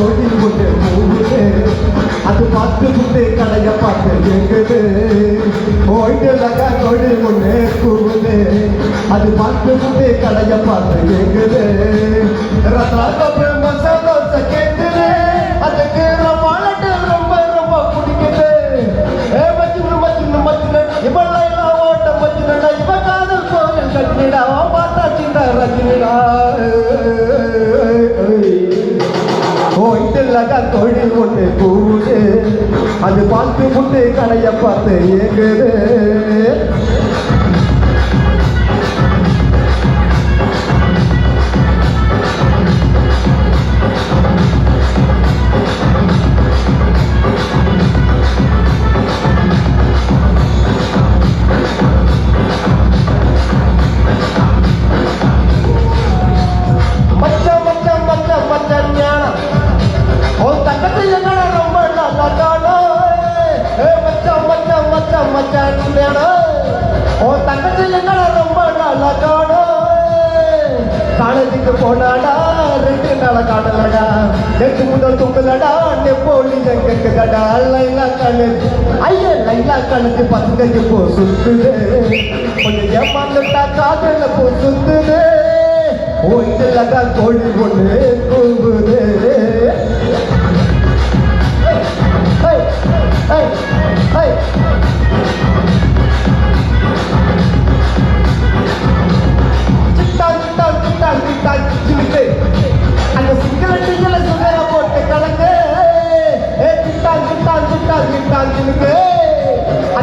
கோயில் கொண்டு போகுது. அது பார்த்து புட்டு கடைய பார்த்து எங்குது ஓய்டலக கோழி கொண்டு கூவுது அது பார்த்து புட்டு கடைய பார்த்து எங்குது ரத்னாக அது பார்த்து முட்டு கடைய பார்த்து ஏங்குது. மச்சான் மச்சான் ஞானம் என்னடா ரொம்ப நல்லா காணும் காலேஜுக்கு போனாடா ரெண்டு நாள காணலடா நேற்று முதல் தூங்கலடா நெப்போலி எங்கடா லைலா கண்ணு ஐயா லைலா கண்ணுக்கு பசங்க போ சுத்துது கொஞ்சம் ஏமாந்துட்டா காதல போ சுத்துது ஒயிலக கோழி ஒன்று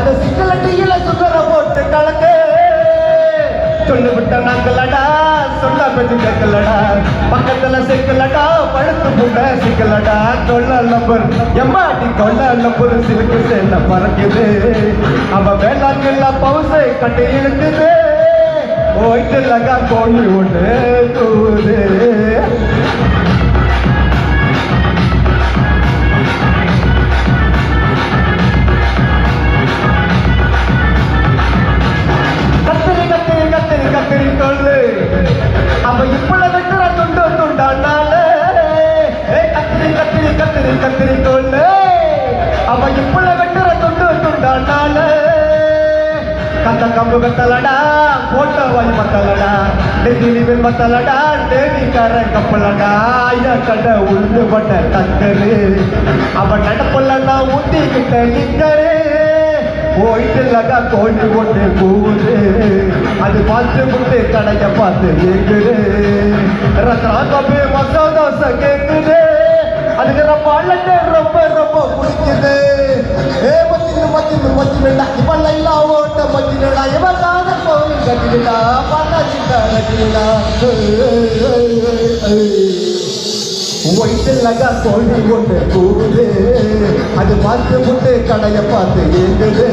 அந்த சிக்கலட்டியில சுகர போட்டு கலக்கு. சொல்லு விட்ட நாங்களடா சொல்ல பத்தி கேட்கலடா. பக்கத்துல சிக்கலடா பழுத்து புண்ட சிக்கலடா. கொள்ள நம்பர் எம்மாட்டி கொள்ள நம்பர் சிலுக்கு சேர்ந்த பறக்குது. அவ வேளாங்கல்ல பவுசை கட்டி இழுக்குது. போயிட்டு லகா கோழி ஒன்று தூது கத்திரி அவ இப்பள வெட்டுற துண்டு துண்டானால கந்த கம்பு வெத்தலடா போட்டோ வாய் மத்தலடா நெத்திலிவில் மத்தலடா தேவிக்கார கப்பலடா. ஐயா கண்ட உளுந்து பட்ட தக்கரு அவ நடப்பலடா ஊத்திக்கிட்ட நிக்கரு கோழி கூவுது அது பார்த்து முட்டு கடைய பார்த்து கோவில் கட்டிடுடா பாட்டா சிட்டா கட்டிடுடா ஒயிட்டுலகா கோழி ஒன்று கூவுது அது பார்த்து முட்டு கடையை பார்த்து ஏங்குது.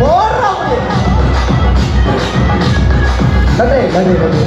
போடுறா நன்றி நன்றி நன்றி.